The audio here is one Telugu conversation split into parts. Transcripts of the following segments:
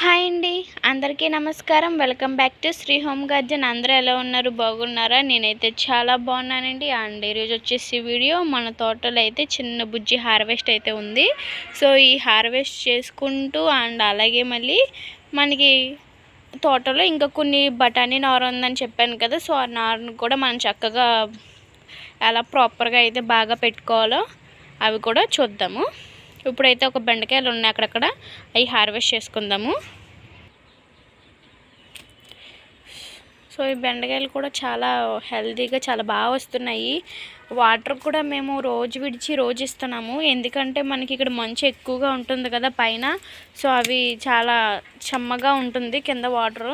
హాయ్ అండి అందరికీ నమస్కారం. Welcome back to Sri home garden. అందరూ ఎలా ఉన్నారు? బాగున్నారా? నేనైతే చాలా బాగున్నానండి. అండ్ ఈరోజు వచ్చేసి వీడియో. మన తోటలో అయితే చిన్న బుజ్జి హార్వెస్ట్ అయితే ఉంది. సో ఈ హార్వెస్ట్ చేసుకుంటూ అండ్ అలాగే మళ్ళీ మనకి తోటలో ఇంకా కొన్ని బఠానీ నార ఉందని చెప్పాను కదా. సో ఆ నారును కూడా మనం చక్కగా ఎలా ప్రాపర్గా అయితే బాగా పెట్టుకోవాలో అవి కూడా చూద్దాము. ఇప్పుడైతే ఒక బెండకాయలు ఉన్నాయి అక్కడక్కడ. అవి హార్వెస్ట్ చేసుకుందాము. సో ఈ బెండకాయలు కూడా చాలా హెల్తీగా చాలా బాగా వస్తున్నాయి. వాటర్ కూడా మేము రోజు విడిచి రోజు ఇస్తున్నాము. ఎందుకంటే మనకి ఇక్కడ మంచు ఎక్కువగా ఉంటుంది కదా పైన. సో అవి చాలా చెమ్మగా ఉంటుంది కింద వాటర్.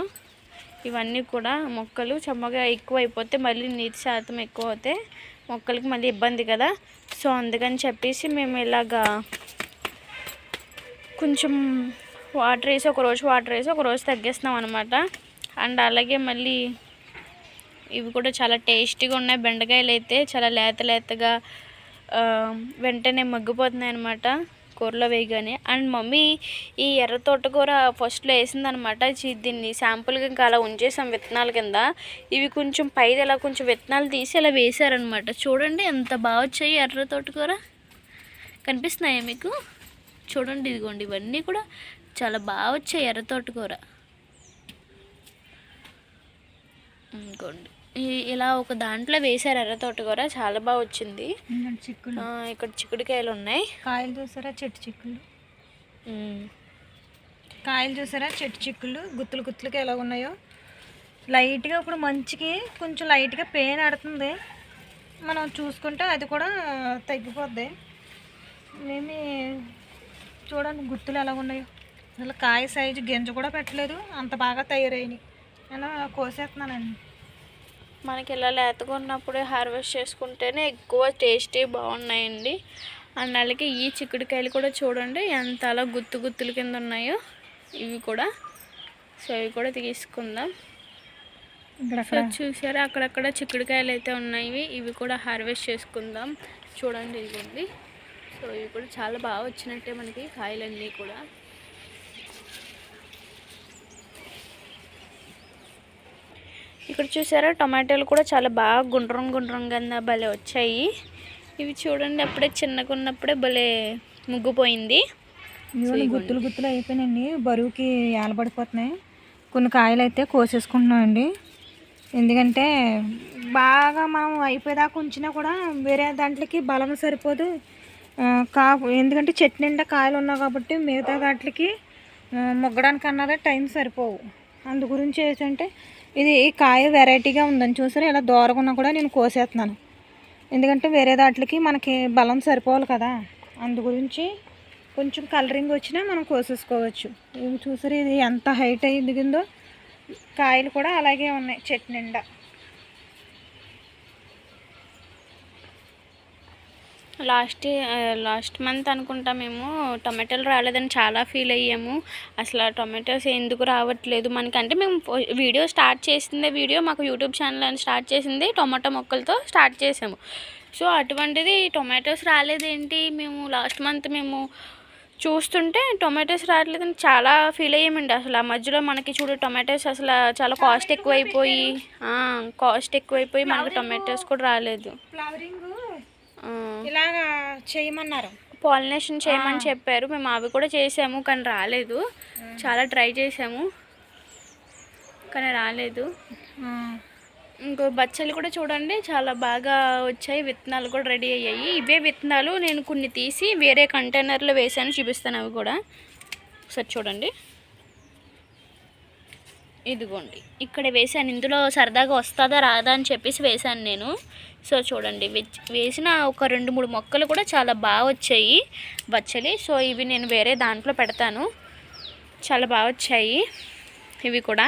ఇవన్నీ కూడా మొక్కలు చెమ్మగా ఎక్కువ అయిపోతే మళ్ళీ నీటి శాతం ఎక్కువ అవుతే మొక్కలకి మళ్ళీ ఇబ్బంది కదా. సో అందుకని చెప్పేసి మేము ఇలాగా కొంచెం వాటర్ వేసి ఒక రోజు వాటర్ వేసి ఒక రోజు తగ్గిస్తున్నాం అనమాట అండ్ అలాగే మళ్ళీ ఇవి కూడా చాలా టేస్టీగా ఉన్నాయి. బెండకాయలు అయితే చాలా లేత లేతగా వెంటనే మగ్గిపోతున్నాయి అనమాట కూరలో వేయగానే. అండ్ మమ్మీ ఈ ఎర్ర తోటకూర ఫస్ట్లో వేసిందనమాట. దీన్ని శాంపుల్గా ఇంకా అలా ఉంచేసాం విత్తనాల కింద. ఇవి కొంచెం పైది ఇలా కొంచెం విత్తనాలు తీసి ఇలా వేసారనమాట చూడండి ఎంత బాగా వచ్చాయి ఎర్ర తోటకూర. కనిపిస్తున్నాయా మీకు? చూడండి ఇదిగోండి ఇవన్నీ కూడా చాలా బాగా వచ్చాయి ఎర్ర తోటకూర. ఇంకోండి. ఇలా ఒక దాంట్లో వేసారు ఎర్ర తోటకూర చాలా బాగా వచ్చింది. ఇక్కడ చిక్కుడుకాయలు ఉన్నాయి. కాయలు చూసారా? చెట్టు చిక్కులు. కాయలు చూసారా? చెట్టు చిక్కులు గుత్తులు గుత్తులకి ఎలా ఉన్నాయో. లైట్గా ఇప్పుడు మంచికి కొంచెం లైట్గా పెయిన్ ఆడుతుంది. మనం చూసుకుంటే అది కూడా తగ్గిపోద్ది. ఏమి చూడండి గుత్తులు ఎలా ఉన్నాయో. అసలు కాయ సైజు గింజ కూడా పెట్టలేదు. అంత బాగా తయారైనవి నేను కోసేస్తున్నానండి. మనకి ఇలా లేతగా ఉన్నప్పుడే హార్వెస్ట్ చేసుకుంటేనే ఎక్కువ టేస్టీ బాగున్నాయండి. అండ్ అలాగే ఈ చిక్కుడుకాయలు కూడా చూడండి ఎంత అలా గుత్తు గుత్తుల కింద ఉన్నాయో. ఇవి కూడా. సో ఇవి కూడా తీసుకుందాం. ఇక్కడ సో చూసారా? అక్కడక్కడ చిక్కుడుకాయలు అయితే ఉన్నాయి ఇవి కూడా హార్వెస్ట్ చేసుకుందాం. చూడండి ఇదిగోండి. సో ఇవి కూడా చాలా బాగా వచ్చినట్టే మనకి కాయలన్నీ కూడా. ఇక్కడ చూసారా టొమాటోలు కూడా చాలా బాగా గుండ్రం గుండ్రంగా భలే వచ్చాయి. ఇవి చూడండి అప్పుడే చిన్నగా ఉన్నప్పుడే భలే ముగ్గుపోయింది. గుత్తులు గుత్తులు అయిపోయినాయండి. బరువుకి ఏలబడిపోతున్నాయి. కొన్ని కాయలు అయితే కోసేసుకుంటున్నామండి. ఎందుకంటే బాగా మనం అయిపోయేదాకా ఉంచినా కూడా వేరే దాంట్లోకి బలం సరిపోదు. కా ఎందుకంటే చెట్టు నిండా కాయలు ఉన్నాయి కాబట్టి మిగతా ఆ, మొగ్గడానికి అన్నదే టైం సరిపోవు. అందు గురించి ఏంటంటే ఇది కాయ వెరైటీగా ఉందని చూసారా? ఇలా దూరంగా ఉన్నా కూడా నేను కోసేస్తున్నాను. ఎందుకంటే వేరే దాంట్లకి మనకి బలం సరిపోవాలి కదా. అందు గురించి కొంచెం కలరింగ్ వచ్చినా మనం కోసేసుకోవచ్చు. ఇవి చూసారు? ఇది ఎంత హైట్ అయ్యిందిగిందో కాయలు కూడా అలాగే ఉన్నాయి చెట్టు నిండా. లాస్ట్ లాస్ట్ మంత్ అనుకుంటా మేము టొమాటోలు రాలేదని చాలా ఫీల్ అయ్యాము. అసలు ఆ టొమాటోస్ ఎందుకు రావట్లేదు మనకి. అంటే మేము వీడియో స్టార్ట్ చేసిందే వీడియో మాకు యూట్యూబ్ ఛానల్ అని స్టార్ట్ చేసింది టొమాటో మొక్కలతో స్టార్ట్ చేసాము. సో అటువంటిది టొమాటోస్ రాలేదేంటి? మేము లాస్ట్ మంత్ మేము చూస్తుంటే టొమాటోస్ రావట్లేదని చాలా ఫీల్ అయ్యామండి. అసలు ఆ మధ్యలో మనకి చూడు టొమాటోస్ అసలు చాలా కాస్ట్ ఎక్కువైపోయి కాస్ట్ ఎక్కువైపోయి మనకి టొమాటోస్ కూడా రాలేదు. ఫ్లవరింగ్ ఇలాగా చేయమన్నారు. పాలినేషన్ చేయమని చెప్పారు. మేము అవి కూడా చేసాము కానీ రాలేదు. చాలా ట్రై చేసాము కానీ రాలేదు. ఇంకో బచ్చలు కూడా చూడండి చాలా బాగా వచ్చాయి. విత్తనాలు కూడా రెడీ అయ్యాయి. ఇవే విత్తనాలు నేను కొన్ని తీసి వేరే కంటైనర్లో వేసాను చూపిస్తాను అవి కూడా. ఒకసారి చూడండి. ఇదిగోండి. ఇక్కడ వేసాను ఇందులో సరదాగా వస్తుందా రాదా అని చెప్పేసి వేసాను నేను. సో చూడండి. వేసిన ఒక రెండు మూడు మొక్కలు కూడా చాలా బాగా వచ్చాయి. బచ్చలి. సో ఇవి నేను వేరే దాంట్లో పెడతాను. చాలా బాగా వచ్చాయి ఇవి కూడా.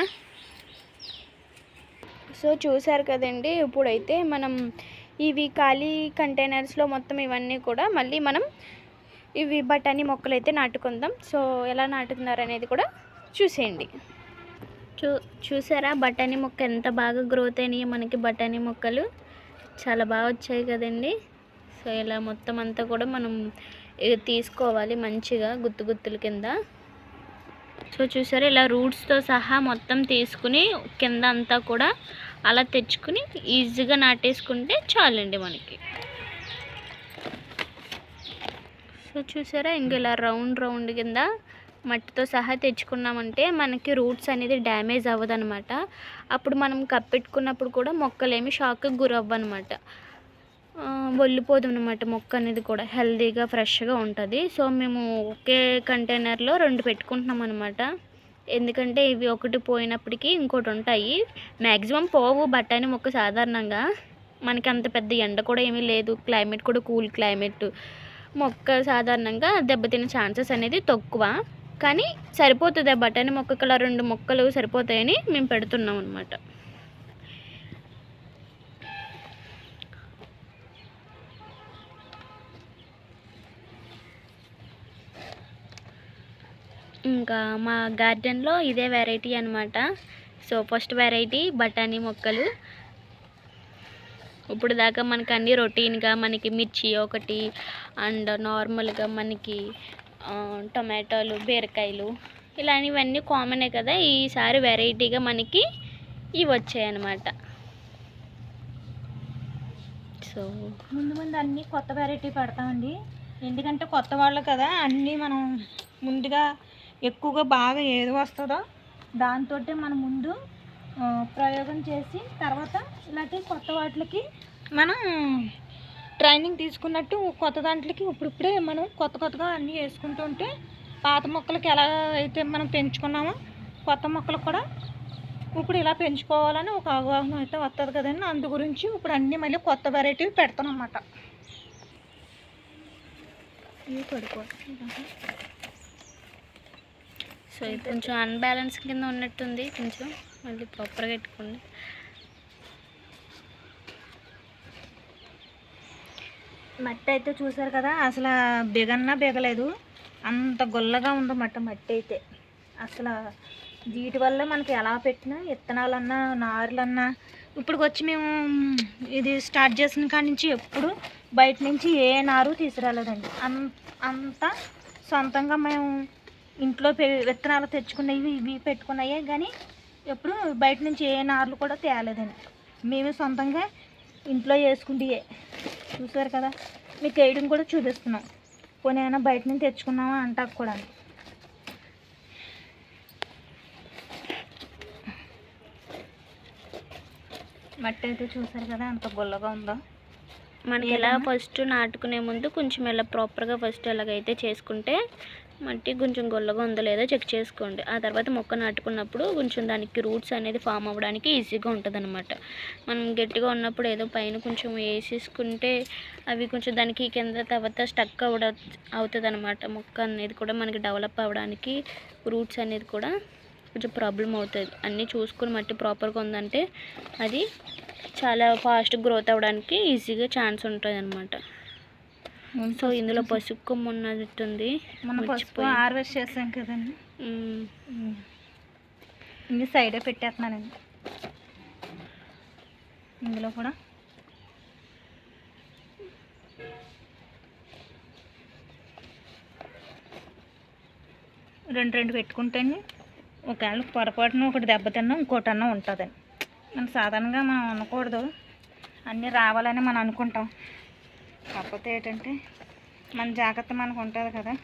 సో చూసారు కదండి. ఇప్పుడైతే మనం ఇవి ఖాళీ కంటైనర్స్లో మొత్తం ఇవన్నీ కూడా మళ్ళీ మనం ఇవి బఠానీ మొక్కలు అయితే నాటుకుందాం. సో ఎలా నాటుతున్నారు అనేది కూడా చూసేయండి. చూ చూసారా? బఠానీ మొక్క ఎంత బాగా గ్రోత్ అయినాయి మనకి బఠానీ మొక్కలు. చాలా బాగా వచ్చాయి కదండి. సో ఇలా మొత్తం అంతా కూడా మనం తీసుకోవాలి మంచిగా గుత్తు గుత్తుల కింద. సో చూసారా? ఇలా రూట్స్తో సహా మొత్తం తీసుకుని కింద అంతా కూడా అలా తెచ్చుకుని ఈజీగా నాటేసుకుంటే చాలండి మనకి. సో చూసారా? ఇంక ఇలా రౌండ్ రౌండ్ కింద మట్టితో సహా తెచ్చుకున్నామంటే మనకి రూట్స్ అనేది డ్యామేజ్ అవ్వదనమాట అప్పుడు మనం కప్పెట్టుకున్నప్పుడు కూడా మొక్కలేమి షాక్కి గురవ్వనమాట. వల్లిపోదు అనమాట మొక్క అనేది కూడా హెల్తీగా ఫ్రెష్గా ఉంటుంది. సో మేము ఒకే కంటైనర్లో రెండు పెట్టుకుంటున్నాం అనమాట ఎందుకంటే ఇవి ఒకటి పోయినప్పటికీ ఇంకోటి ఉంటాయి. మ్యాక్సిమం పోవు బఠానీ మొక్క సాధారణంగా. మనకి అంత పెద్ద ఎండ కూడా ఏమీ లేదు. క్లైమేట్ కూడా కూల్ క్లైమేట్. మొక్క సాధారణంగా దెబ్బతినే ఛాన్సెస్ అనేది తక్కువ. కానీ సరిపోతుంది ఆ బఠానీ మొక్కకి అలా రెండు మొక్కలు సరిపోతాయని మేము పెడుతున్నాం అనమాట ఇంకా మా గార్డెన్లో ఇదే వెరైటీ అనమాట సో ఫస్ట్ వెరైటీ బఠానీ మొక్కలు. ఇప్పుడు దాకా మనకి అన్ని రొటీన్గా మనకి మిర్చి ఒకటి అండ్ నార్మల్గా మనకి టొమాటోలు బీరకాయలు ఇలాంటివన్నీ కామనే కదా ఈసారి వెరైటీగా మనకి ఇవి వచ్చాయి అన్నమాట సో ముందు ముందు అన్నీ కొత్త వెరైటీ పెడతామండి ఎందుకంటే కొత్త వాళ్ళు కదా అన్నీ మనం ముందుగా ఎక్కువగా బాగా ఏది వస్తుందో దాంతో మనం ముందు ప్రయోగం చేసి తర్వాత ఇలాంటి కొత్త వాటికి మనం ట్రైనింగ్ తీసుకున్నట్టు కొత్త దాంట్లోకి ఇప్పుడిప్పుడే మనం కొత్త కొత్తగా అన్నీ వేసుకుంటూ ఉంటే పాత మొక్కలకి ఎలా అయితే మనం పెంచుకున్నామో కొత్త మొక్కలు కూడా ఇప్పుడు ఇలా పెంచుకోవాలని ఒక అవగాహన అయితే వస్తుంది కదండి. అందు గురించి ఇప్పుడు అన్నీ మళ్ళీ కొత్త వెరైటీ పెడతాను అనమాట సో ఇది కొంచెం అన్బ్యాలెన్స్ కింద ఉన్నట్టుంది. కొంచెం మళ్ళీ ప్రాపర్గా పెట్టుకోండి. మట్టి అయితే చూసారు కదా అసలు బిగన్నా బిగలేదు. అంత గుల్లగా ఉంది మట్ట మట్టి అయితే. అసలు వీటి వల్ల మనకి ఎలా పెట్టినా విత్తనాలన్నా నారులన్నా ఇప్పుడు వచ్చి మేము ఇది స్టార్ట్ చేసిన కాడి నుంచి ఎప్పుడు బయట నుంచి ఏ నారు తీసుకురాలేదండి. అం అంతా సొంతంగా మేము ఇంట్లో పె- విత్తనాలు తెచ్చుకున్నవి ఇవి పెట్టుకున్నాయే కానీ ఎప్పుడు బయట నుంచి ఏ నార్లు కూడా తేలేదండి. మేమే సొంతంగా ఇంట్లో వేసుకుంటే చూసారు కదా? మీకు వేయడం కూడా చూపిస్తున్నాం. పోనీ ఏమైనా బయట నుంచి తెచ్చుకున్నామా అంటాకు కూడా. మట్టి అయితే చూసారు కదా అంత గుల్లగా ఉందో. మనకి ఎలా ఫస్ట్ నాటుకునే ముందు కొంచెం ఇలా ప్రాపర్గా ఫస్ట్ ఎలాగైతే చేసుకుంటే మట్టి కొంచెం గొల్లగా ఉందో లేదో చెక్ చేసుకోండి. ఆ తర్వాత మొక్క నాటుకున్నప్పుడు కొంచెం దానికి రూట్స్ అనేది ఫామ్ అవ్వడానికి ఈజీగా ఉంటుంది అనమాట మనం గట్టిగా ఉన్నప్పుడు ఏదో పైన కొంచెం వేసేసుకుంటే అవి కొంచెం దానికి కింద తర్వాత స్టక్ అవ్వడ అవుతుంది అనమాట మొక్క అనేది కూడా మనకి డెవలప్ అవ్వడానికి రూట్స్ అనేది కూడా కొంచెం ప్రాబ్లం అవుతుంది. అన్నీ చూసుకుని మట్టి ప్రాపర్గా ఉందంటే అది చాలా ఫాస్ట్ గ్రోత్ అవ్వడానికి ఈజీగా ఛాన్స్ ఉంటుంది అనమాట సో ఇందులో పసుపు కొమ్ము ఉన్నట్టుంది మన పసుపు. హార్వెస్ట్ చేసాం కదండి. ఇంక సైడే పెట్టేస్తున్నానండి. ఇందులో కూడా. రెండు రెండు పెట్టుకుంటేనే ఒకవేళ పొరపాటున ఒకటి దెబ్బతిన్నా ఇంకోటి అన్నా ఉంటుందండి. మనం సాధారణంగా మనం అనకూడదు. అన్నీ రావాలని మనం అనుకుంటాం. కాకపోతే ఏంటంటే మన జాగ్రత్త మనకు ఉంటుంది కదా.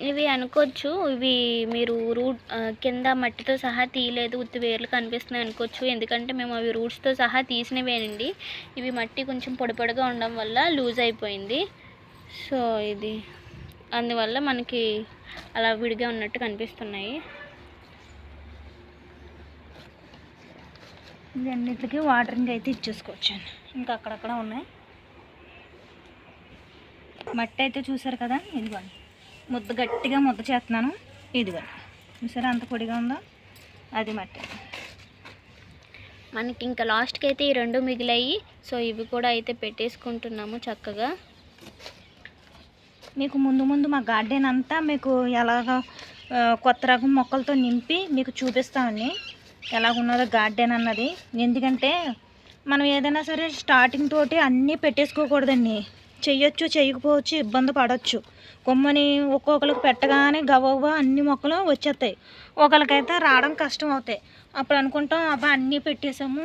ఇవి అనుకోవచ్చు. ఇవి మీరు రూట్ కింద మట్టితో సహా తీయలేదు ఉత్తి వేర్లు కనిపిస్తున్నాయి అనుకోవచ్చు. ఎందుకంటే మేము అవి రూట్స్తో సహా తీసినవేనండి. ఇవి మట్టి కొంచెం పొడి పొడిగా ఉండడం వల్ల లూజ్ అయిపోయింది. సో ఇది అందువల్ల మనకి అలా విడిగా ఉన్నట్టు కనిపిస్తున్నాయి. ఇవన్నిటికి వాటరింగ్ అయితే ఇచ్చేసుకోవచ్చండి. ఇంకా అక్కడక్కడ ఉన్నాయి. మట్టి అయితే చూసారు కదా? ఇదిగోండి. ముద్ద గట్టిగా ముద్ద చేస్తున్నాను. ఇదిగోండి. చూసారా అంత పొడిగా ఉందో? అది మట్టి. మనకి ఇంకా లాస్ట్కి అయితే ఈ రెండు మిగిలాయి. సో ఇవి కూడా అయితే పెట్టేసుకుంటున్నాము చక్కగా. మీకు ముందు ముందు మా గార్డెన్ అంతా మీకు ఎలాగ కొత్త రకం మొక్కలతో నింపి మీకు చూపిస్తామండి. ఎలాగున్నదో గార్డెన్ అన్నది. ఎందుకంటే మనం ఏదైనా సరే స్టార్టింగ్ తోటి అన్నీ పెట్టేసుకోకూడదండి. చెయ్యొచ్చు చేయకపోవచ్చు ఇబ్బంది పడవచ్చు కొమ్మని ఒక్కొక్కరికి పెట్టగానే గవ్వ అన్ని మొక్కలు వచ్చేస్తాయి. ఒకరికైతే రావడం కష్టం అవుతాయి అప్పుడు అనుకుంటాం అబ్బా అన్నీ పెట్టేసాము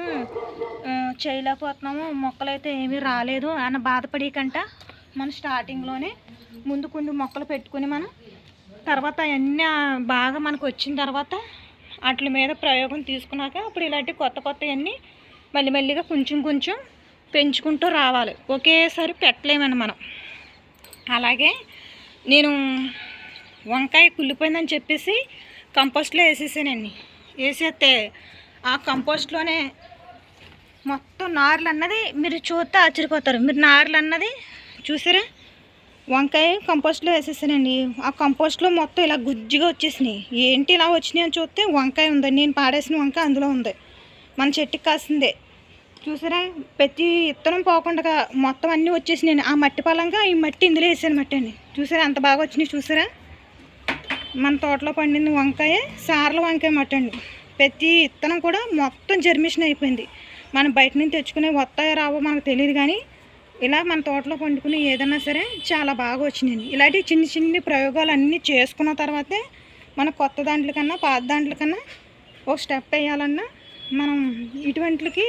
చేయలేకపోతున్నాము మొక్కలు అయితే ఏమీ రాలేదు అని బాధపడి కంట మనం స్టార్టింగ్లోనే ముందు కొన్ని మొక్కలు పెట్టుకుని మనం తర్వాత అవన్నీ బాగా మనకు వచ్చిన తర్వాత వాటి మీద ప్రయోగం తీసుకున్నాక అప్పుడు ఇలాంటి కొత్త కొత్తవన్నీ మళ్ళీ మెల్లిగా కొంచెం కొంచెం పెంచుకుంటూ రావాలి. ఒకేసారి పెట్టలేమని మనం. అలాగే నేను వంకాయ కుళ్ళిపోయిందని చెప్పేసి కంపోస్ట్లో వేసేసానండి. వేసేస్తే ఆ కంపోస్ట్లోనే మొత్తం నార్లు అన్నది మీరు చూస్తే ఆశ్చర్యపోతారు. మీరు నార్లు అన్నది చూసారా? వంకాయ కంపోస్ట్లో వేసేసానండి. ఆ కంపోస్ట్లో మొత్తం ఇలా గుజ్జుగా వచ్చేసినాయి. ఏంటి ఇలా వచ్చినాయి అని చూస్తే వంకాయ ఉంది నేను పాడేసిన వంకాయ అందులో ఉంది. మన చెట్టుకి కాసిందే. చూసారా? ప్రతి ఇత్తనం పోకుండా మొత్తం అన్నీ వచ్చేసినాయి ఆ మట్టి పలంగా ఈ మట్టి ఇందులో వేసాను మట్టి అండి. చూసారా అంత బాగా వచ్చినాయి చూసారా? మన తోటలో పండిన వంకాయ సార్ల వంకాయ మట్టి అండి. ప్రతి ఇత్తనం కూడా మొత్తం జర్మిషన్ అయిపోయింది. మనం బయట నుంచి తెచ్చుకునే వస్తాయో రావో మనకు తెలియదు కానీ ఇలా మన తోటలో పండుకునే ఏదైనా సరే చాలా బాగా వచ్చినాయండి. ఇలాంటి చిన్న చిన్న ప్రయోగాలు అన్నీ చేసుకున్న తర్వాతే మన కొత్త దాంట్లో కన్నా పాత దాంట్లో కన్నా ఒక స్టెప్ వేయాలన్నా మనం ఇటువంటికి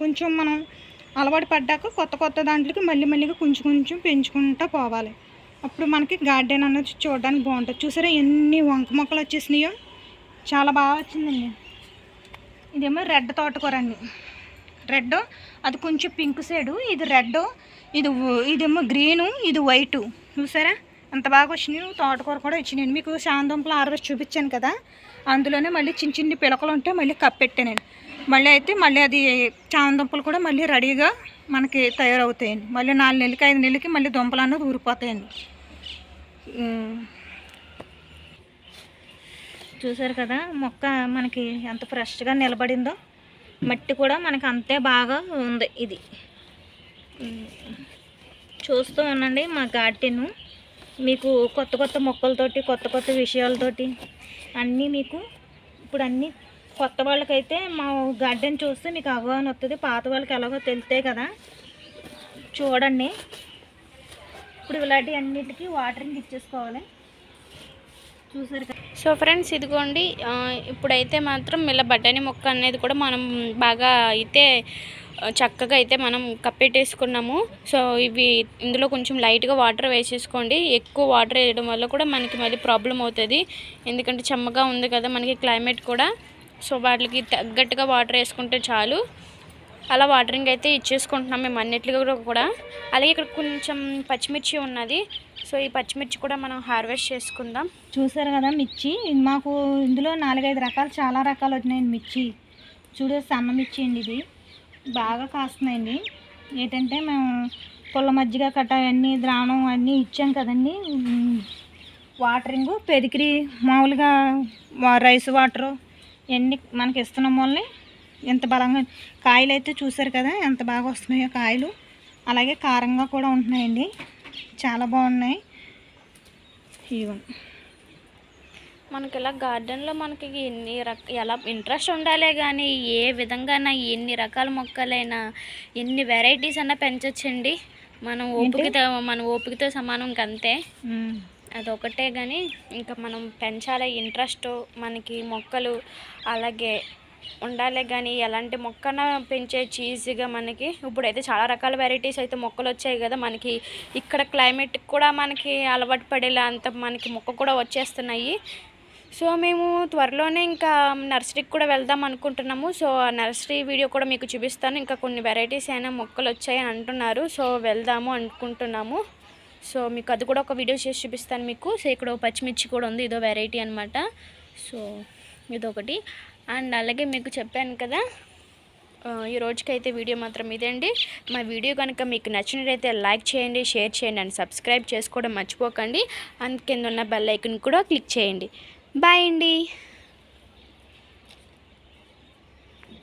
కొంచెం మనం అలవాటు పడ్డాక కొత్త కొత్త దాంట్లోకి మళ్ళీ మళ్ళీగా కొంచెం కొంచెం పెంచుకుంటూ పోవాలి. అప్పుడు మనకి గార్డెన్ అన్నది చూడడానికి బాగుంటుంది. చూసారా ఎన్ని వంక మొక్కలు వచ్చేసినాయో? చాలా బాగా వచ్చిందండి. ఇదేమో రెడ్ తోటకూర అండి రెడ్ అది కొంచెం పింక్ సైడు ఇది రెడ్ ఇది ఇదేమో గ్రీను ఇది వైటు. చూసారా? ఎంత బాగా వచ్చినాయి? తోటకూర కూడా వచ్చినాయి మీకు శాంతంపులు ఆరు చూపించాను కదా. అందులోనే మళ్ళీ చిన్న చిన్న పిలకలు ఉంటే మళ్ళీ కప్పెట్టానండి. మళ్ళీ అయితే మళ్ళీ అది చామందుంపలు కూడా మళ్ళీ రెడీగా మనకి తయారవుతాయండి. మళ్ళీ నాలుగు నెలలకి ఐదు నెలలకి మళ్ళీ దుంపలు అన్నది ఊరిపోతాయండి. చూసారు కదా మొక్క మనకి ఎంత ఫ్రెష్గా నిలబడిందో మట్టి కూడా మనకి అంతే బాగా ఉంది ఇది. చూస్తూ ఉండండి మా గార్డెన్. మీకు కొత్త కొత్త మొక్కలతోటి కొత్త కొత్త విషయాలతోటి అన్నీ మీకు ఇప్పుడు అన్నీ కొత్త వాళ్ళకైతే మా గార్డెన్ చూస్తే మీకు అవగాహన వస్తుంది పాత వాళ్ళకి ఎలాగో తెలితే కదా. చూడండి. ఇప్పుడు ఇలాంటి అన్నిటికీ వాటరింగ్ ఇచ్చేసుకోవాలి. చూసారు సో ఫ్రెండ్స్ ఇదిగోండి. ఇప్పుడైతే మాత్రం ఇలా బఠానీ మొక్క అనేది కూడా మనం బాగా అయితే చక్కగా అయితే మనం కప్పెట్టేసుకున్నాము. సో ఇవి ఇందులో కొంచెం లైట్గా వాటర్ వేసేసుకోండి. ఎక్కువ వాటర్ వేయడం వల్ల కూడా మనకి మళ్ళీ ప్రాబ్లం అవుతుంది. ఎందుకంటే చెమ్మగా ఉంది కదా మనకి క్లైమేట్ కూడా. సో వాటికి తగ్గట్టుగా వాటర్ వేసుకుంటే చాలు. అలా వాటరింగ్ అయితే ఇచ్చేసుకుంటున్నాం మేము అన్నిటిలో కూడా అలాగే ఇక్కడ కొంచెం పచ్చిమిర్చి ఉన్నది. సో ఈ పచ్చిమిర్చి కూడా మనం హార్వెస్ట్ చేసుకుందాం. చూసారు కదా మిర్చి? మాకు ఇందులో నాలుగైదు రకాలు చాలా రకాలు వచ్చినాయండి మిర్చి. చూడు సన్న మిర్చి అండి ఇది. బాగా కాస్తున్నాయండి. ఏంటంటే మేము పుల్ల మజ్జిగ కట్ట అన్నీ ద్రావణం అన్నీ ఇచ్చాం కదండి. వాటరింగు వాటరింగ్ పెదికిరి మామూలుగా రైస్ వాటరు. ఇవన్నీ మనకి ఇస్తున్నాం వల్లే ఎంత బలంగా కాయలు అయితే చూసారు కదా ఎంత బాగా వస్తున్నాయో కాయలు. అలాగే కారంగా కూడా ఉంటున్నాయండి. చాలా బాగున్నాయి. ఇవ్వండి మనకి ఇలా గార్డెన్లో మనకి ఎన్ని రక ఎలా ఇంట్రెస్ట్ ఉండాలే కానీ ఏ విధంగా ఎన్ని రకాల మొక్కలైనా ఎన్ని వెరైటీస్ అన్నా పెంచొచ్చండి. మనం ఓపికతో మన ఓపికతో సమానం ఉమ్. అదొకటే కానీ ఇంకా మనం పెంచాలి ఇంట్రెస్ట్ మనకి మొక్కలు అలాగే ఉండాలి కానీ ఎలాంటి మొక్కన పెంచే ఈజీగా మనకి ఇప్పుడైతే చాలా రకాల వెరైటీస్ అయితే మొక్కలు వచ్చాయి కదా మనకి. ఇక్కడ క్లైమేట్ కూడా మనకి అలవాటు పడేలా అంత మనకి మొక్క కూడా వచ్చేస్తున్నాయి. సో మేము త్వరలోనే ఇంకా నర్సరీకి కూడా వెళ్దాం అనుకుంటున్నాము. సో ఆ నర్సరీ వీడియో కూడా మీకు చూపిస్తాను. ఇంకా కొన్ని వెరైటీస్ అయినా మొక్కలు వచ్చాయని అంటున్నారు. సో వెళ్దాము అనుకుంటున్నాము. సో మీకు అది కూడా ఒక వీడియో చేసి చూపిస్తాను మీకు. సో ఇక్కడ పచ్చిమిర్చి కూడా ఉంది ఇదో వెరైటీ అనమాట సో ఇదొకటి. అండ్ అలాగే మీకు చెప్పాను కదా ఈ రోజుకైతే వీడియో మాత్రం ఇదే అండి. మా వీడియో కనుక మీకు నచ్చినట్లయితే లైక్ చేయండి షేర్ చేయండి అండ్ సబ్స్క్రైబ్ చేసుకోవడం మర్చిపోకండి. అండ్ కింద ఉన్న బెల్ ఐకన్ కూడా క్లిక్ చేయండి. బాయ్ అండి.